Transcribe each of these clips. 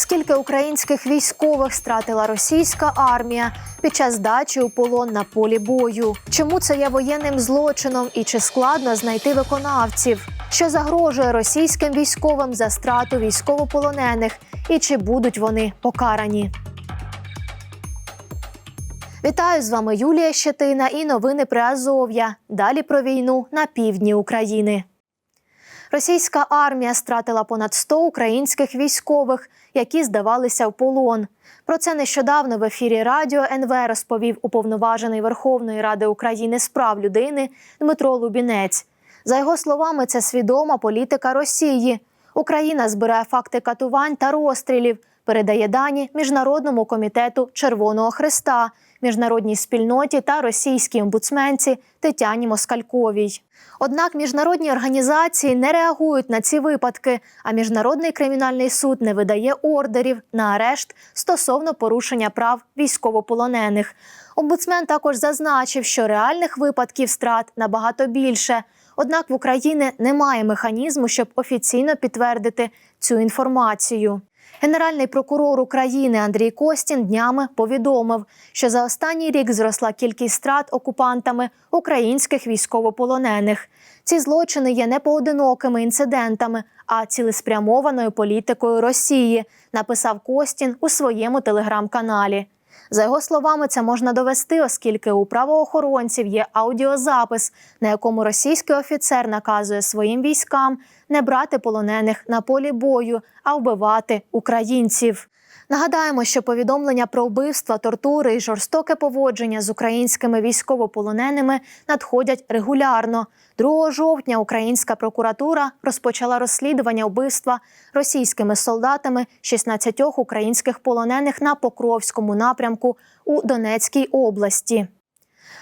Скільки українських військових стратила російська армія під час здачі у полон на полі бою? Чому це є воєнним злочином і чи складно знайти виконавців? Що загрожує російським військовим за страту військовополонених і чи будуть вони покарані? Вітаю з вами Юлія Щетина і новини про Азов'я. Далі про війну на півдні України. Російська армія стратила понад 100 українських військових, які здавалися в полон. Про це нещодавно в ефірі Радіо НВ розповів уповноважений Верховної Ради України з прав людини Дмитро Лубінець. За його словами, це свідома політика Росії. Україна збирає факти катувань та розстрілів, передає дані Міжнародному комітету Червоного Христа, міжнародній спільноті та російській омбудсменці Тетяні Москальковій. Однак міжнародні організації не реагують на ці випадки, а міжнародний кримінальний суд не видає ордерів на арешт стосовно порушення прав військовополонених. Омбудсмен також зазначив, що реальних випадків страт набагато більше. Однак в Україні немає механізму, щоб офіційно підтвердити цю інформацію. Генеральний прокурор України Андрій Костін днями повідомив, що за останній рік зросла кількість страт окупантами українських військовополонених. Ці злочини є не поодинокими інцидентами, а цілеспрямованою політикою Росії, написав Костін у своєму телеграм-каналі. За його словами, це можна довести, оскільки у правоохоронців є аудіозапис, на якому російський офіцер наказує своїм військам не брати полонених на полі бою, а вбивати українців. Нагадаємо, що повідомлення про вбивства, тортури і жорстоке поводження з українськими військовополоненими надходять регулярно. 2 жовтня українська прокуратура розпочала розслідування вбивства російськими солдатами 16 українських полонених на Покровському напрямку у Донецькій області.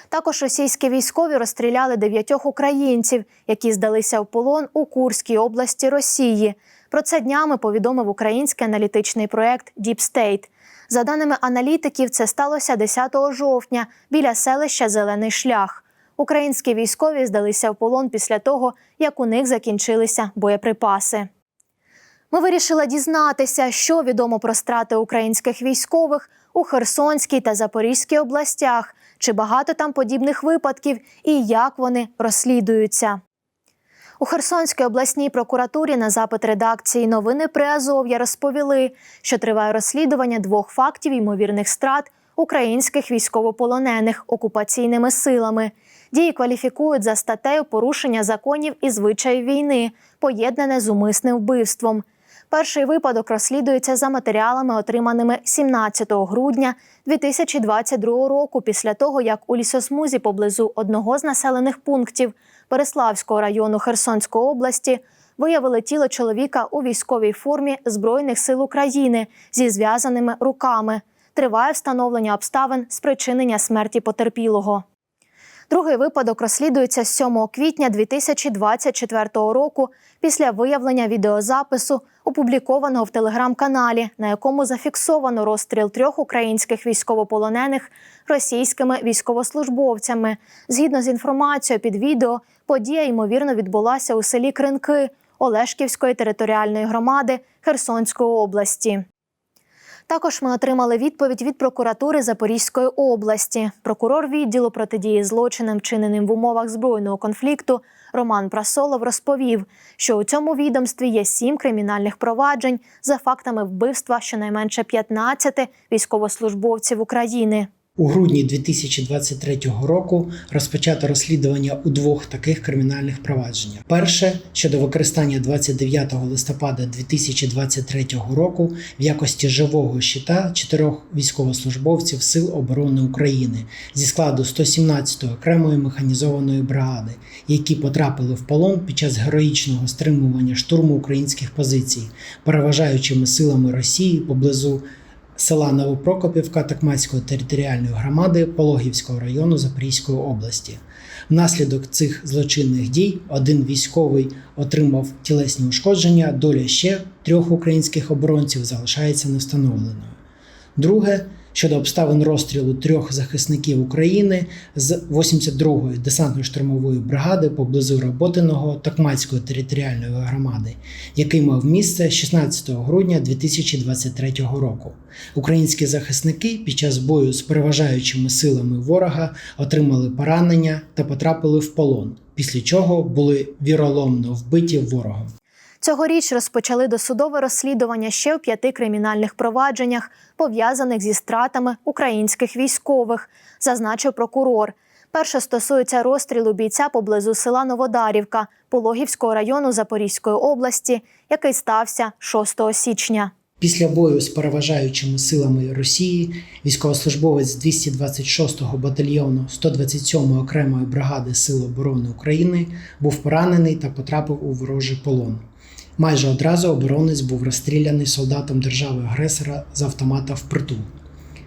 Також російські військові розстріляли дев'ятьох українців, які здалися в полон у Курській області Росії. Про це днями повідомив український аналітичний проект Deep State. За даними аналітиків, це сталося 10 жовтня біля селища Зелений шлях. Українські військові здалися в полон після того, як у них закінчилися боєприпаси. Ми вирішили дізнатися, що відомо про страти українських військових у Херсонській та Запорізькій областях, чи багато там подібних випадків і як вони розслідуються. У Херсонській обласній прокуратурі на запит редакції новини Приазов'я розповіли, що триває розслідування двох фактів ймовірних страт українських військовополонених окупаційними силами. Дії кваліфікують за статтею порушення законів і звичаїв війни, поєднане з умисним вбивством. Перший випадок розслідується за матеріалами, отриманими 17 грудня 2022 року, після того як у лісосмузі поблизу одного з населених пунктів Переславського району Херсонської області виявили тіло чоловіка у військовій формі Збройних сил України зі зв'язаними руками. Триває встановлення обставин спричинення смерті потерпілого. Другий випадок розслідується з 7 квітня 2024 року після виявлення відеозапису, опублікованого в телеграм-каналі, на якому зафіксовано розстріл трьох українських військовополонених російськими військовослужбовцями. Згідно з інформацією під відео, подія ймовірно відбулася у селі Кринки Олешківської територіальної громади Херсонської області. Також ми отримали відповідь від прокуратури Запорізької області. Прокурор відділу протидії злочинам, вчиненим в умовах збройного конфлікту, Роман Прасолов розповів, що у цьому відомстві є сім кримінальних проваджень за фактами вбивства щонайменше 15 військовослужбовців України. У грудні 2023 року розпочато розслідування у двох таких кримінальних провадженнях. Перше щодо використання 29 листопада 2023 року в якості живого щита чотирьох військовослужбовців Сил оборони України зі складу 117-ї окремої механізованої бригади, які потрапили в полон під час героїчного стримування штурму українських позицій, переважаючими силами Росії поблизу села Новопрокопівка Такмацької територіальної громади Пологівського району Запорізької області. Внаслідок цих злочинних дій один військовий отримав тілесні ушкодження, доля ще трьох українських оборонців залишається невстановленою. Друге, щодо обставин розстрілу трьох захисників України з 82-ї десантно-штурмової бригади поблизу Роботиного Токмацької територіальної громади, який мав місце 16 грудня 2023 року. Українські захисники під час бою з переважаючими силами ворога отримали поранення та потрапили в полон, після чого були віроломно вбиті ворогом. Цьогоріч розпочали досудове розслідування ще у п'яти кримінальних провадженнях, пов'язаних зі стратами українських військових, зазначив прокурор. Перше стосується розстрілу бійця поблизу села Новодарівка Пологівського району Запорізької області, який стався 6 січня. Після бою з переважаючими силами Росії військовослужбовець 226-го батальйону 127-ї окремої бригади Сил оборони України був поранений та потрапив у ворожий полон. Майже одразу оборонець був розстріляний солдатом держави-агресора з автомата впритул.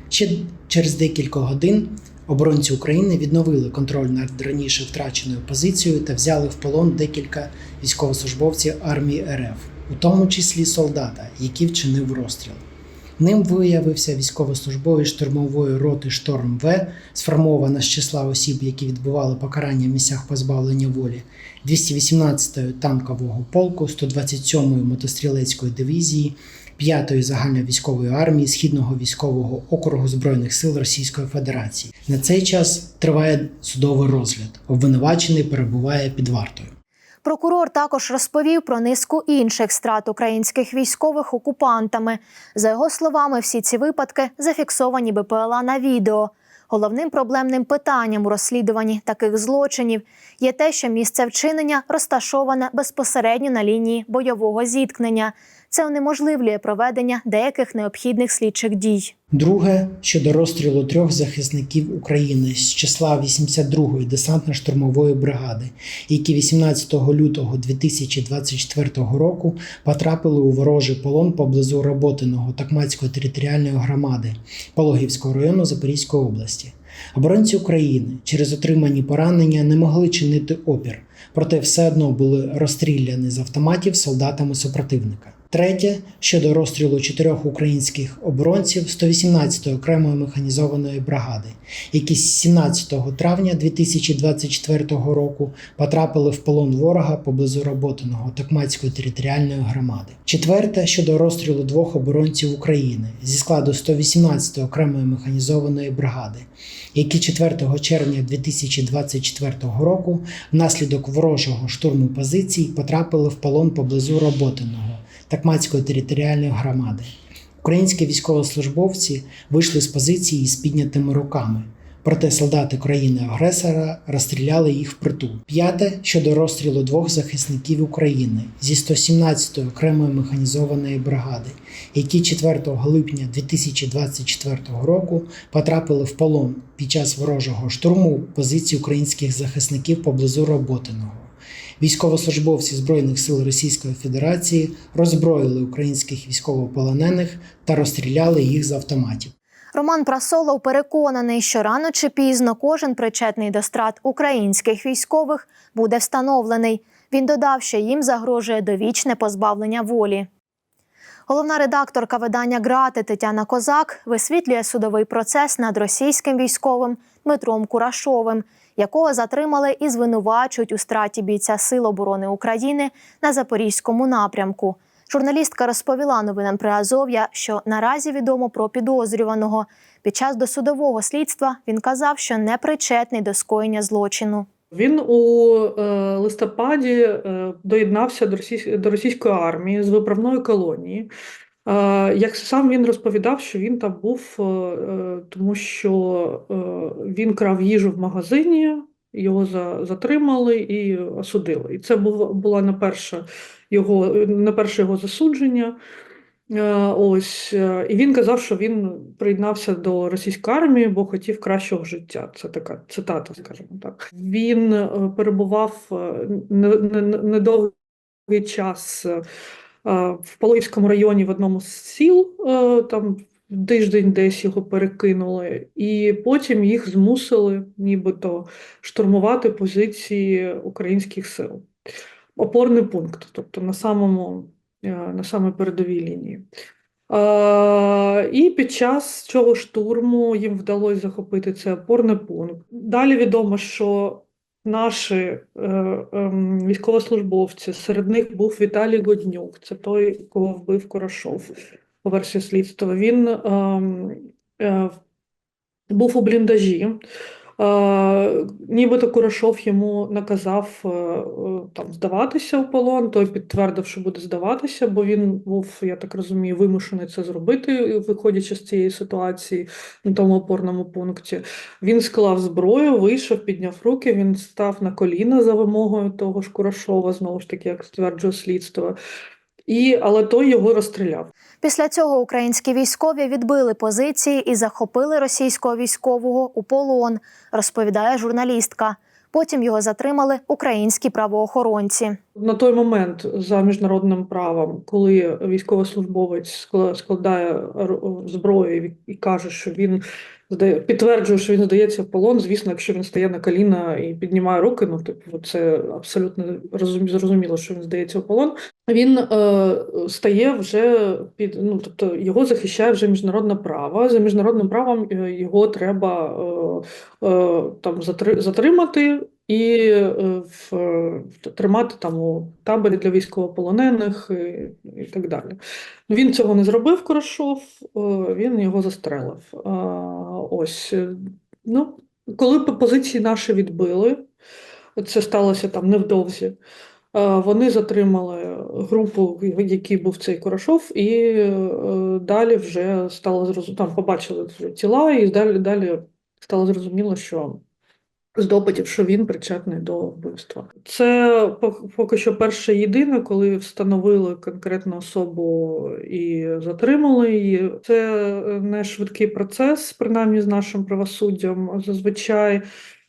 Ще через декілька годин оборонці України відновили контроль над раніше втраченою позицією та взяли в полон декілька військовослужбовців армії РФ, у тому числі солдата, який вчинив розстріл. Ним виявився військовослужбовець штурмової роти Шторм В, сформована з числа осіб, які відбували покарання в місцях позбавлення волі, 218-ї танкового полку, 127-ї мотострілецької дивізії, 5-ї загальновійськової армії Східного військового округу Збройних сил Російської Федерації. На цей час триває судовий розгляд. Обвинувачений перебуває під вартою. Прокурор також розповів про низку інших страт українських військових окупантами. За його словами, всі ці випадки зафіксовані БПЛА на відео. Головним проблемним питанням у розслідуванні таких злочинів є те, що місце вчинення розташоване безпосередньо на лінії бойового зіткнення. Це унеможливлює проведення деяких необхідних слідчих дій. Друге щодо розстрілу трьох захисників України з числа 82-ї десантно-штурмової бригади, які 18 лютого 2024 року потрапили у ворожий полон поблизу Роботиного Токмацької територіальної громади Пологівського району Запорізької області. Оборонці України через отримані поранення не могли чинити опір, проте все одно були розстріляні з автоматів солдатами супротивника. Третє щодо розстрілу чотирьох українських оборонців 118-ї окремої механізованої бригади, які з 17 травня 2024 року потрапили в полон ворога поблизу Роботиного Токмацької територіальної громади. Четверте щодо розстрілу двох оборонців України зі складу 118-ї окремої механізованої бригади, які 4 червня 2024 року внаслідок ворожого штурму позицій потрапили в полон поблизу Роботиного. Такмацької територіальної громади. Українські військовослужбовці вийшли з позиції з піднятими руками. Проте солдати країни-агресора розстріляли їх впритул. П'яте щодо розстрілу двох захисників України зі 117-ї окремої механізованої бригади, які 4 липня 2024 року потрапили в полон під час ворожого штурму позицій українських захисників поблизу Роботиного. Військовослужбовці Збройних сил Російської Федерації роззброїли українських військовополонених та розстріляли їх з автоматів. Роман Прасолов переконаний, що рано чи пізно кожен причетний до страт українських військових буде встановлений. Він додав, що їм загрожує довічне позбавлення волі. Головна редакторка видання Грати Тетяна Козак висвітлює судовий процес над російським військовим Дмитром Курашовим, якого затримали і звинувачують у страті бійця Сил оборони України на запорізькому напрямку. Журналістка розповіла новинам Приазов'я, що наразі відомо про підозрюваного. Під час досудового слідства він казав, що не причетний до скоєння злочину. Він у е, листопаді е, доєднався до, російсь... до російської армії з виправної колонії. Як сам він розповідав, що він там був, е, е, тому що е, він крав їжу в магазині, його затримали і осудили. І це була не перше його, не перше його засудження. Ось, і він казав, що він приєднався до російської армії, бо хотів кращого життя. Це така цитата, скажімо так. Він перебував не- не- не- недовгий час в Пологівському районі в одному з сіл, е, там тиждень десь його перекинули, і потім їх змусили нібито штурмувати позиції українських сил. Опорний пункт, тобто на самому е, на самій передовій лінії. Е, І під час цього штурму їм вдалося захопити цей опорний пункт. Далі відомо, що наші е, е, військовослужбовці, серед них був Віталій Годнюк, це той, кого вбив Корошов по версії слідства. Він е, е, був у бліндажі. Е, нібито Курашов йому наказав е, е, там здаватися в полон, той підтвердив, що буде здаватися, бо він був, я так розумію, вимушений це зробити, виходячи з цієї ситуації на тому опорному пункті. Він склав зброю, вийшов, підняв руки, він став на коліна за вимогою того ж Курашова, знову ж таки, як стверджує слідство. І, але той його розстріляв. Після цього українські військові відбили позиції і захопили російського військового у полон, розповідає журналістка. Потім його затримали українські правоохоронці. На той момент за міжнародним правом, коли військовослужбовець скла- складає зброю і каже, що він здає, підтверджує, що він здається в полон, звісно, якщо він стає на коліна і піднімає руки, ну типу, це абсолютно зрозуміло, що він здається в полон. Він е, стає вже під ну, тобто його захищає вже міжнародне право. За міжнародним правом е, його треба е, е, там затри- затримати і е, в, е, тримати там у таборі для військовополонених і, і так далі. Він цього не зробив, Корошов, е, він його застрелив. Ось. Ну, коли позиції наші відбили, це сталося там невдовзі. Вони затримали групу, в якій був цей Корошов, і далі вже стало зрозуміло, там побачили тіла, і далі, далі стало зрозуміло, що з допитів, що він причетний до вбивства. Це пок- поки що перше єдине, коли встановили конкретну особу і затримали її. Це е, не швидкий процес, принаймні з нашим правосуддям. Зазвичай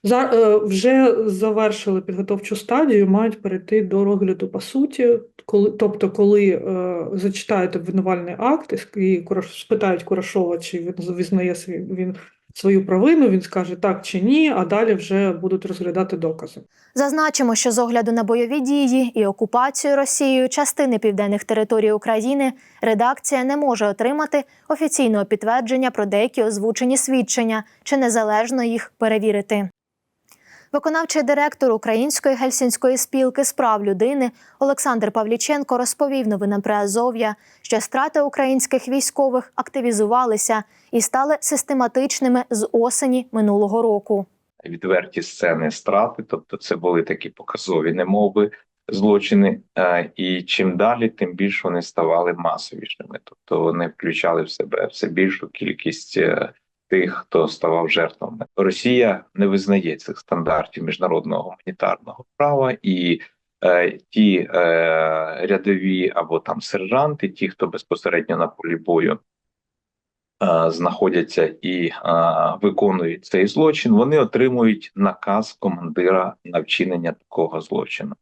за, е, вже завершили підготовчу стадію, мають перейти до розгляду по суті. Коли, тобто, коли е, зачитають обвинувальний акт і спитають Курашова, чи він визнає свій він свою провину, він скаже так чи ні, а далі вже будуть розглядати докази. Зазначимо, що з огляду на бойові дії і окупацію Росією частини південних територій України редакція не може отримати офіційного підтвердження про деякі озвучені свідчення чи незалежно їх перевірити. Виконавчий директор Української гельсінської спілки з прав людини Олександр Павліченко розповів новинам при Азов'я, що страти українських військових активізувалися і стали систематичними з осені минулого року. відверті сцени страти, тобто це були такі показові немови злочини. Е, І чим далі, тим більше вони ставали масовішими. Тобто вони включали в себе все більшу кількість е, тих, хто ставав жертвами. Росія не визнає цих стандартів міжнародного гуманітарного права і. е, Ті е, рядові або там сержанти, ті, хто безпосередньо на полі бою е, знаходяться і е, виконують цей злочин, вони отримують наказ командира на вчинення такого злочину.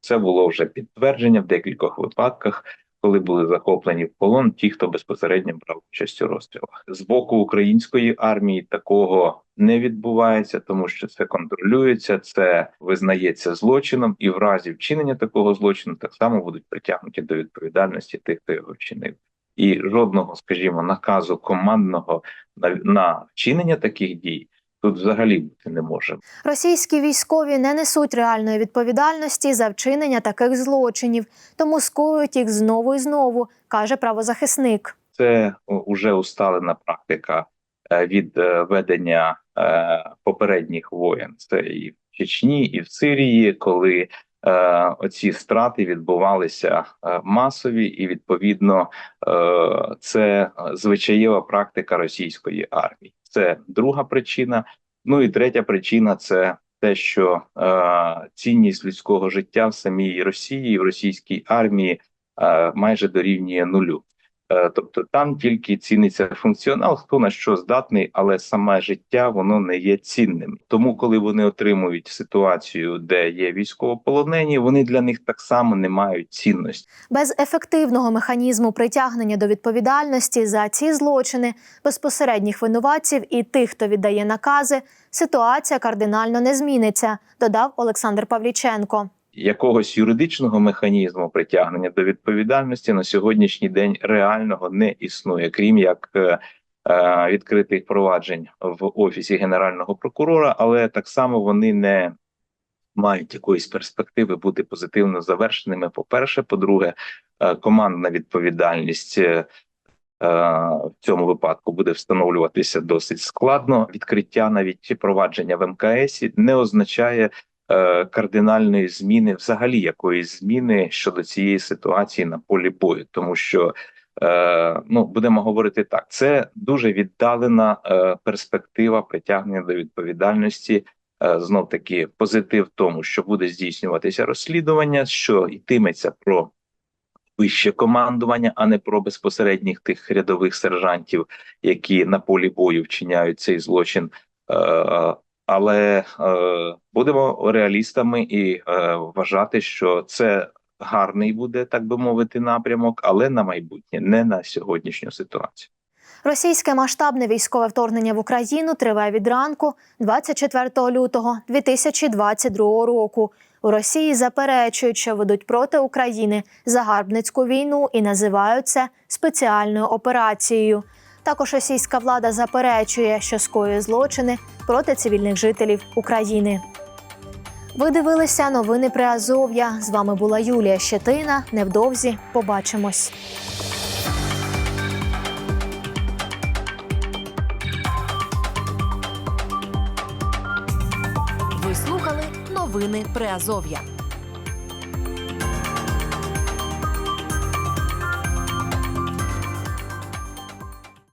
Це було вже підтвердження в декількох випадках, коли були захоплені в полон ті, хто безпосередньо брав участь у розстрілах. З боку української армії такого не відбувається, тому що це контролюється, це визнається злочином, і в разі вчинення такого злочину так само будуть притягнуті до відповідальності тих, хто його вчинив. І жодного, скажімо, наказу командного на, на вчинення таких дій тут взагалі бути не може. Російські військові не несуть реальної відповідальності за вчинення таких злочинів, тому скоюють їх знову і знову, каже правозахисник. Це вже усталена практика е, від е, ведення е, попередніх воєн. Це і в Чечні, і в Сирії, коли оці страти відбувалися масові, і відповідно це звичаєва практика російської армії. Це друга причина. Ну і третя причина це те, що е, цінність людського життя в самій Росії, в російській армії е, майже дорівнює нулю. Е, Тобто там тільки ціниться функціонал, хто на що здатний, але саме життя воно не є цінним. Тому, коли вони отримують ситуацію, де є військовополонені, вони для них так само не мають цінності. Без ефективного механізму притягнення до відповідальності за ці злочини, безпосередніх винуватців і тих, хто віддає накази, ситуація кардинально не зміниться, додав Олександр Павліченко. Якогось юридичного механізму притягнення до відповідальності на сьогоднішній день реального не існує, крім як е, е, відкритих проваджень в офісі генерального прокурора, але так само вони не мають якоїсь перспективи бути позитивно завершеними. По перше, по-друге, е, командна відповідальність. е, е, В цьому випадку буде встановлюватися досить складно. Відкриття навіть провадження в МКС не означає кардинальної зміни, взагалі якоїсь зміни щодо цієї ситуації на полі бою, тому що е, ну будемо говорити так: це дуже віддалена е, перспектива притягнення до відповідальності. Е, Знов таки позитив в тому, що буде здійснюватися розслідування, що йтиметься про вище командування, а не про безпосередніх тих рядових сержантів, які на полі бою вчиняють цей злочин. Але е, будемо реалістами і е, вважати, що це гарний буде, так би мовити, напрямок, але на майбутнє, не на сьогоднішню ситуацію. Російське масштабне військове вторгнення в Україну триває від ранку 24 лютого 2022 року. У Росії заперечують, що ведуть проти України загарбницьку війну і називають це спеціальною операцією. Також російська влада заперечує, що скоює злочини проти цивільних жителів України. Ви дивилися новини при Азов'я. З вами була Юлія Щетина. Невдовзі побачимось. Ви слухали новини Приазов'я.